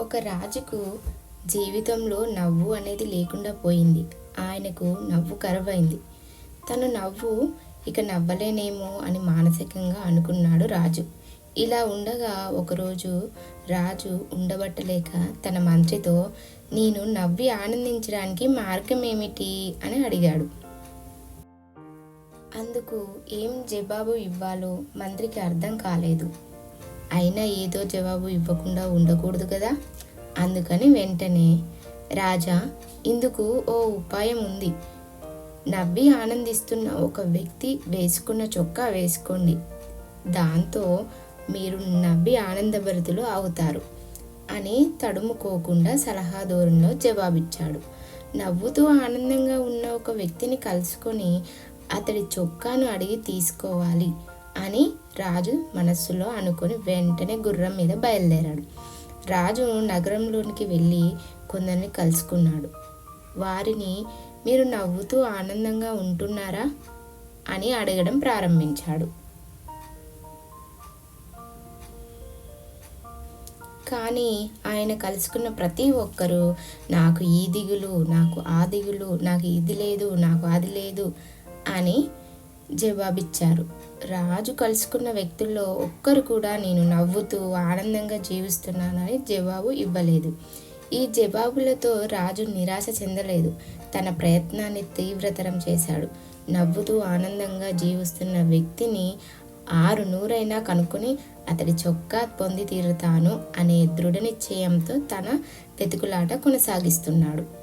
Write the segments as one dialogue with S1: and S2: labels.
S1: ఒక రాజుకు జీవితంలో నవ్వు అనేది లేకుండా పోయింది. ఆయనకు నవ్వు కరువైంది. తను నవ్వు ఇక నవ్వలేనేమో అని మానసికంగా అనుకున్నాడు రాజు. ఇలా ఉండగా ఒకరోజు రాజు ఉండబట్టలేక తన మంత్రితో నేను నవ్వి ఆనందించడానికి మార్గం ఏమిటి అని అడిగాడు. అందుకు ఏం జవాబు ఇవ్వాలో మంత్రికి అర్థం కాలేదు. అయినా ఏదో జవాబు ఇవ్వకుండా ఉండకూడదు కదా? అందుకని వెంటనే రాజా ఇందుకు ఓ ఉపాయం ఉంది. నవ్వి ఆనందిస్తున్న ఒక వ్యక్తి వేసుకున్న చొక్కా వేసుకోండి. దాంతో మీరు నవ్వి ఆనందభరితులు అవుతారు అని తడుముకోకుండా సలహా ధోరణిలో జవాబిచ్చాడు. నవ్వుతూ ఆనందంగా ఉన్న ఒక వ్యక్తిని కలుసుకొని అతడి చొక్కాను అడిగి తీసుకోవాలి. అని రాజు మనస్సులో అనుకొని వెంటనే గుర్రం మీద బయలుదేరాడు. రాజు నగరంలోనికి వెళ్ళి కొందరిని కలుసుకున్నాడు. వారిని మీరు నవ్వుతూ ఆనందంగా ఉంటున్నారా? అని అడగడం ప్రారంభించాడు. కానీ ఆయన కలుసుకున్న ప్రతి ఒక్కరూ నాకు ఈ దిగులు నాకు ఆ దిగులు నాకు ఇది లేదు నాకు అది లేదు అని జవాబిచ్చారు. రాజు కలుసుకున్న వ్యక్తుల్లో ఒక్కరు కూడా నేను నవ్వుతూ ఆనందంగా జీవిస్తున్నానని జవాబు ఇవ్వలేదు. ఈ జవాబులతో రాజు నిరాశ చెందలేదు. తన ప్రయత్నాన్ని తీవ్రతరం చేశాడు. నవ్వుతూ ఆనందంగా జీవిస్తున్న వ్యక్తిని ఆరు నూరైనా కనుక్కొని అతడి చొక్కా పొంది తీరుతాను అనే దృఢ నిశ్చయంతో తన వెతుకులాట కొనసాగిస్తున్నాడు.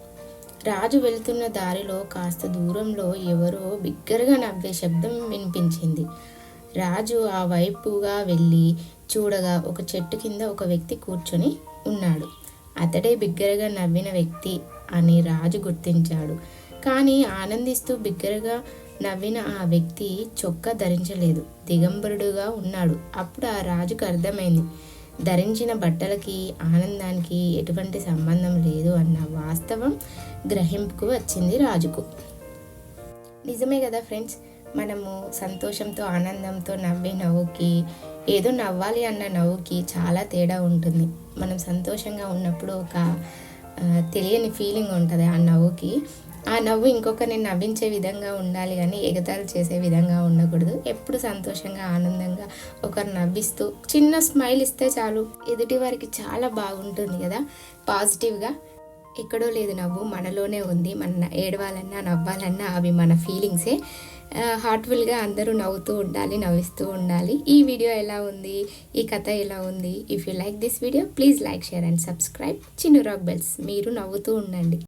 S1: రాజు వెళ్తున్న దారిలో కాస్త దూరంలో ఎవరో బిగ్గరగా నవ్వే శబ్దం వినిపించింది. రాజు ఆ వైపుగా వెళ్ళి చూడగా ఒక చెట్టు కింద ఒక వ్యక్తి కూర్చొని ఉన్నాడు. అతడే బిగ్గరగా నవ్విన వ్యక్తి అని రాజు గుర్తించాడు. కానీ ఆనందిస్తూ బిగ్గరగా నవ్విన ఆ వ్యక్తి చొక్కా ధరించలేదు. దిగంబరుడుగా ఉన్నాడు. అప్పుడు ఆ రాజుకు అర్థమైంది. ధరించిన బట్టలకి ఆనందానికి ఎటువంటి సంబంధం లేదు అన్న వాస్తవం గ్రహింపుకు వచ్చింది రాజుకు. నిజమే కదా ఫ్రెండ్స్? మనము సంతోషంతో ఆనందంతో నవ్వే నవ్వుకి ఏదో నవ్వాలి అన్న నవ్వుకి చాలా తేడా ఉంటుంది. మనం సంతోషంగా ఉన్నప్పుడు ఒక తెలియని ఫీలింగ్ ఉంటుంది ఆ నవ్వుకి. ఆ నవ్వు ఇంకొకరిని నవ్వించే విధంగా ఉండాలి కానీ ఎగతాలు చేసే విధంగా ఉండకూడదు. ఎప్పుడు సంతోషంగా ఆనందంగా ఒకరు నవ్విస్తూ చిన్న స్మైల్ ఇస్తే చాలు. ఎదుటి వారికి చాలా బాగుంటుంది కదా. పాజిటివ్గా ఎక్కడో లేదు నవ్వు మనలోనే ఉంది. మన ఏడవాలన్నా నవ్వాలన్నా అవి మన ఫీలింగ్సే హార్ట్ఫుల్గా అందరూ నవ్వుతూ ఉండాలి నవ్విస్తూ ఉండాలి. ఈ వీడియో ఎలా ఉంది? ఈ కథ ఎలా ఉంది? If you like this video please like share and subscribe Chinnu rock bells మీరు నవ్వుతూ ఉండండి.